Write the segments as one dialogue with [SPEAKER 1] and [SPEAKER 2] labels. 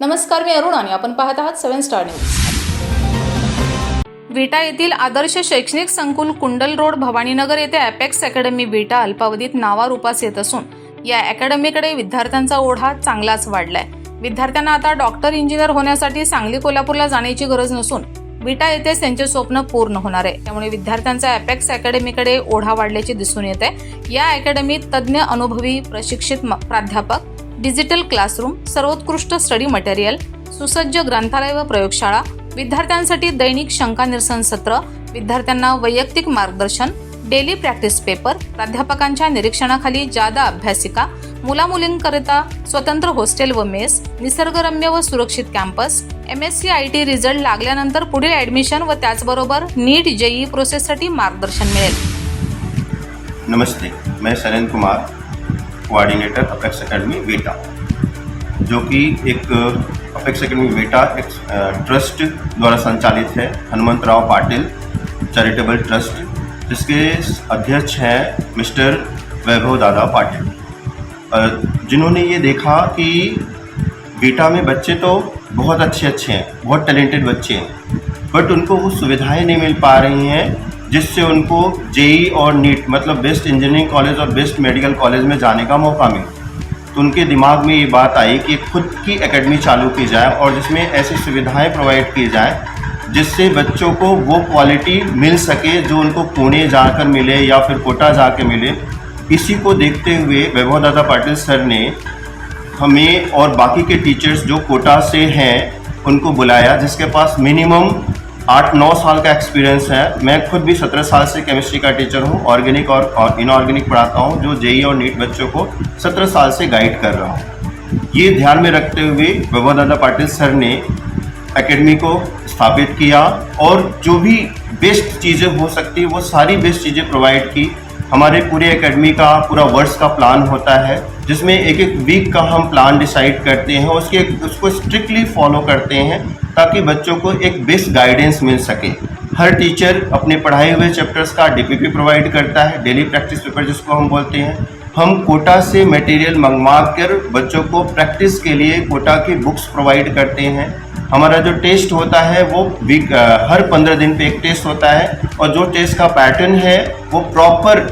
[SPEAKER 1] नमस्कार मी अरुण आणि आपण पाहत आहात सेव्हन स्टार न्यूज. विटा येथील आदर्श शैक्षणिक संकुल कुंडल रोड भवानीनगर येथे अपेक्स अकॅडमी विटा अल्पावधीत नावारूपास येत असून या अकॅडमीकडे विद्यार्थ्यांचा ओढा चांगलाच वाढलाय. विद्यार्थ्यांना आता डॉक्टर इंजिनियर होण्यासाठी सांगली कोल्हापूरला जाण्याची गरज नसून विटा येथेच त्यांचे स्वप्न पूर्ण होणार आहे. त्यामुळे विद्यार्थ्यांचा अपेक्स अकॅडमीकडे ओढा वाढल्याचे दिसून येत आहे या अकॅडमीत तज्ज्ञ अनुभवी प्रशिक्षित म- प्राध्यापक डिजिटल क्लासरूम सर्वोत्कृष्ट स्टडी मटेरियल सुसज्ज ग्रंथालय व प्रयोगशाळा विद्यार्थ्यांसाठी दैनिक शंका निरसन सत्र विद्यार्थ्यांना वैयक्तिक मार्गदर्शन डेली प्रॅक्टिस पेपर प्राध्यापकांच्या निरीक्षणाखाली जादा अभ्यासिका मुलामुलींकरिता स्वतंत्र हॉस्टेल व मेस निसर्गरम्य व सुरक्षित campus M S C I T result लागल्यानंतर पुढील ऍडमिशन व त्याचबरोबर नीट जेई प्रोसेससाठी मार्गदर्शन मिळेल.
[SPEAKER 2] नमस्ते मैं सनन कुमार कोऑर्डिनेटर अपेक्स एकेडमी बेटा जो कि एक अपेक्स एकेडमी बेटा एक ट्रस्ट द्वारा संचालित है, हनुमंत राव पाटिल चैरिटेबल ट्रस्ट जिसके अध्यक्ष हैं मिस्टर वैभव दादा पाटिल। जिन्होंने ये देखा कि बेटा में बच्चे तो बहुत अच्छे अच्छे हैं, बहुत टैलेंटेड बच्चे हैं बट उनको वो सुविधाएँ नहीं मिल पा रही हैं जिससे उनको जेई और नीट मतलब बेस्ट इंजीनियरिंग कॉलेज और बेस्ट मेडिकल कॉलेज में जाने का मौका मिले। तो उनके दिमाग में ये बात आई कि खुद की एकेडमी चालू की जाए और जिसमें ऐसी सुविधाएँ प्रोवाइड की जाए, जिससे बच्चों को वो क्वालिटी मिल सके जो उनको पुणे जाकर मिले या फिर कोटा जाकर मिले। इसी को देखते हुए वैभव दादा पाटिल सर ने हमें और बाकी के टीचर्स जो कोटा से हैं, उनको बुलाया, जिसके पास मिनिमम आठ नौ साल का एक्सपीरियंस है। मैं खुद भी सत्रह साल से केमिस्ट्री का टीचर हूँ ऑर्गेनिक और, इनऑर्गेनिक पढ़ाता हूँ जो जेई और नीट बच्चों को सत्रह साल से गाइड कर रहा हूँ। ये ध्यान में रखते हुए वैभव दादा पाटिल सर ने एकेडमी को स्थापित किया और जो भी बेस्ट चीज़ें हो सकती है वो सारी बेस्ट चीज़ें प्रोवाइड की। हमारे पूरे एकेडमी का, पूरा वर्ष का प्लान होता है, जिसमें एक एक वीक का हम प्लान डिसाइड करते हैं, उसके, उसको स्ट्रिक्टली फॉलो करते हैं, ताकि बच्चों को एक बेस्ट गाइडेंस मिल सके। हर टीचर अपने पढ़ाए हुए चैप्टर्स का डीपीपी प्रोवाइड करता है डेली प्रैक्टिस पेपर जिसको हम बोलते हैं। हम कोटा से मटेरियल मंगवा कर बच्चों को प्रैक्टिस के लिए कोटा की बुक्स प्रोवाइड करते हैं। हमारा जो टेस्ट होता है वो वीक हर पंद्रह दिन पे एक टेस्ट होता है और जो टेस्ट का पैटर्न है वो प्रॉपर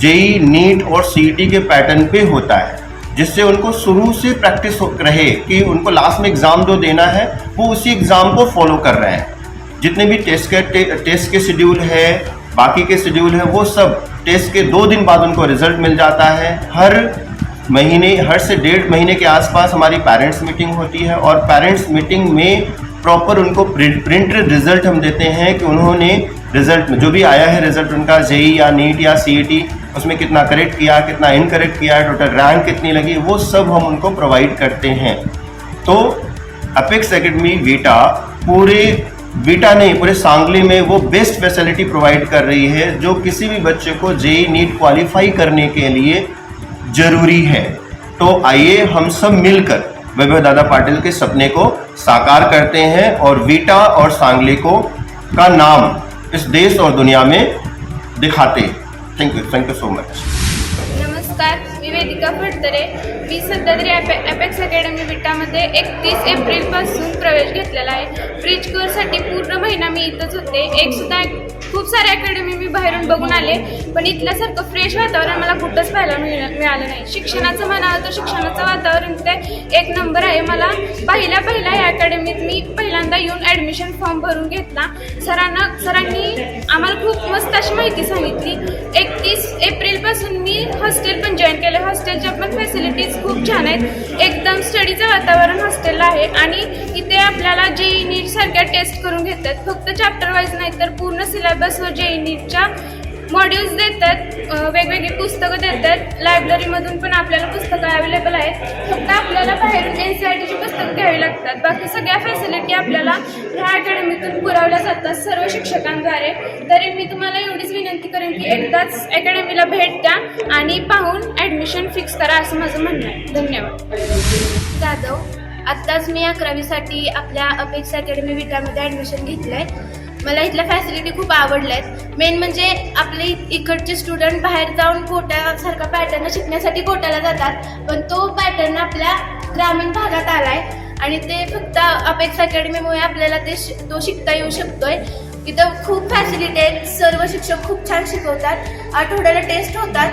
[SPEAKER 2] जेई नीट और सीईटी के पैटर्न पे होता है जिससे उनको शुरू से प्रैक्टिस रहे कि उनको लास्ट में एग्ज़ाम जो देना है वो उसी एग्ज़ाम को फॉलो कर रहे हैं। जितने भी टेस्ट के टे, टेस्ट के शेड्यूल है बाकी के शेड्यूल है वो सब टेस्ट के दो दिन बाद उनको रिज़ल्ट मिल जाता है। हर महीने, हर से डेढ़ महीने के आसपास हमारी पेरेंट्स मीटिंग होती है और पेरेंट्स मीटिंग में प्रॉपर उनको प्रिंट प्रिंटेड रिज़ल्ट हम देते हैं कि उन्होंने रिज़ल्ट में, जो भी आया है रिज़ल्ट उनका जेई या नीट या सी उसमें कितना करेक्ट किया, कितना इनकरेक्ट किया टोटल रैंक कितनी लगी, वो सब हम उनको प्रोवाइड करते हैं। तो अपेक्स एकेडमी वीटा पूरे वीटा नहीं, पूरे सांगली में वो बेस्ट फैसिलिटी प्रोवाइड कर रही है, जो किसी भी बच्चे को जेई, नीट क्वालिफाई करने के लिए ज़रूरी है। तो आइए हम सब मिलकर वैभव दादा पाटिल के सपने को साकार करते हैं और वीटा और सांगली को का नाम इस देश और दुनिया में दिखाते thank you thank you so much
[SPEAKER 3] Vedika Phadtare मी सध्या तरी ॲपे ॲपेक्स अकॅडमी विटामध्ये एकतीस एप्रिलपासून प्रवेश घेतलेला आहे. फ्रीज कोर्ससाठी पूर्ण महिना मी इथंच होते. एकसुद्धा खूप सारे अकॅडमी मी बाहेरून बघून आले पण इथल्यासारखं फ्रेश वातावरण मला कुठंच पाहायला मिळ मिळालं नाही. शिक्षणाचं म्हणावं तर शिक्षणाचं वातावरण ते एक नंबर आहे. मला पहिल्या पहिल्या या अकॅडमीत मी पहिल्यांदा येऊन ॲडमिशन फॉर्म भरून घेतला. सरांना सरांनी आम्हाला खूप मस्त अशी माहिती सांगितली. हॉस्टेलच्या पण फॅसिलिटीज खूप छान आहेत. एकदम स्टडीचं वातावरण हॉस्टेलला आहे आणि इथे आपल्याला जे नीट सारख्या टेस्ट करून घेतात. फक्त चॅप्टर वाईज नाही तर पूर्ण सिलेबस व जे नीटच्या मॉड्यूल्स देतात वेगवेगळी पुस्तकं देतात. लायब्ररीमधून पण आपल्याला पुस्तकं अवेलेबल आहेत. फक्त आपल्याला बाहेरून एन सी आर टीची पुस्तकं घ्यावी लागतात. बाकी सगळ्या फॅसिलिटी आपल्याला ह्या अकॅडमीतून पुरवल्या जातात सर्व शिक्षकांद्वारे. तरी मी तुम्हाला एवढीच विनंती करेन की एकदाच अकॅडमीला भेट द्या आणि पाहून ॲडमिशन फिक्स करा असं माझं म्हणणं आहे. धन्यवाद.
[SPEAKER 4] जाधव आत्ताच मी अकरावीसाठी आपल्या अपेक्षा अकॅडमी विटामध्ये ॲडमिशन घेतलं आहे मला इथल्या फॅसिलिटी खूप आवडल्या आहेत मेन म्हणजे आपले इ- इकडचे स्टुडंट बाहेर जाऊन कोट्यासारखा पॅटर्न शिकण्यासाठी कोट्याला जातात. पण तो पॅटर्न आपल्या ग्रामीण भागात आला आहे आणि ते फक्त अपेक्षा अकॅडमीमुळे आपल्याला ते तो शिकता येऊ शकतोय. इथं खूप फॅसिलिटी आहेत. सर्व शिक्षक खूप छान शिकवतात. आठवड्याला टेस्ट होतात.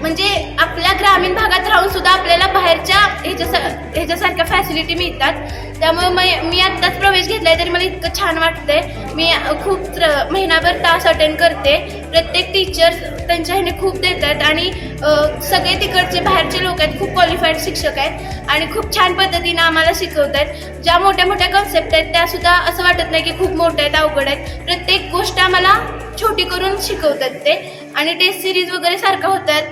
[SPEAKER 4] म्हणजे आपल्या ग्रामीण भागात राहून सुद्धा आपल्याला बाहेरच्या ह्याच्या ह्याच्यासारख्या फॅसिलिटी मिळतात. त्यामुळे मी मी आत्ताच प्रवेश घेतलाय तरी मला इतकं छान वाटतंय. मी खूप त्र- महिनाभर तास अटेंड करते. प्रत्येक टीचर त्यांच्या ह्याने खूप देतात आणि सगळे तिकडचे बाहेरचे लोक आहेत खूप क्वालिफाईड शिक्षक आहेत आणि खूप छान पद्धतीनं आम्हाला शिकवत आहेत ज्या मोठ्या मोठ्या कन्सेप्ट आहेत त्या सुद्धा असं वाटत नाही की खूप मोठ्या आहेत अवघड आहेत. प्रत्येक गोष्ट आम्हाला छोटी करून शिकवतात ते. आणि टेस्ट सिरीज वगैरे सारखं होतात.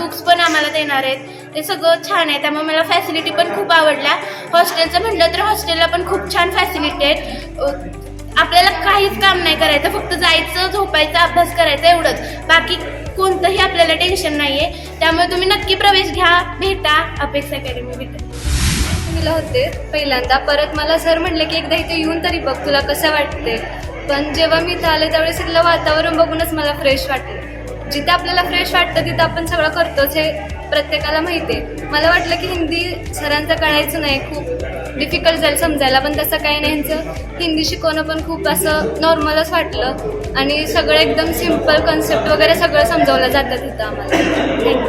[SPEAKER 4] बुक्स पण आम्हाला देणार आहेत. ते सगळं छान आहे. त्यामुळे मला फॅसिलिटी पण खूप आवडल्या. हॉस्टेलचं म्हटलं तर हॉस्टेलला पण खूप छान फॅसिलिटी आहेत. आपल्याला काहीच काम नाही करायचं. फक्त जायचं झोपायचं अभ्यास करायचा एवढंच. बाकी कोणतंही आपल्याला टेन्शन नाही आहे त्यामुळे तुम्ही नक्की प्रवेश घ्या भेटा. अपेक्षा अकॅडमी भेटा
[SPEAKER 5] होते पहिल्यांदा परत मला सर म्हणले की एकदा इथे येऊन तरी बघ तुला कसं वाटते पण जेव्हा मी इथं आले त्यावेळेस इथलं वातावरण बघूनच मला फ्रेश वाटलं. जिथे आपल्याला फ्रेश वाटतं तिथं आपण सगळं करतोच हे प्रत्येकाला माहिती आहे. मला वाटलं की हिंदी सरांचं कळायचं नाही खूप डिफिकल्ट जाईल समजायला पण तसं काही नाही. ह्यांचं हिंदी शिकवणं पण खूप असं नॉर्मलच वाटलं आणि सगळं एकदम सिंपल कन्सेप्ट वगैरे सगळं समजावलं जातं तिथं आम्हाला.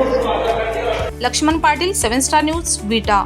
[SPEAKER 1] Laxman Patil seven star news Vita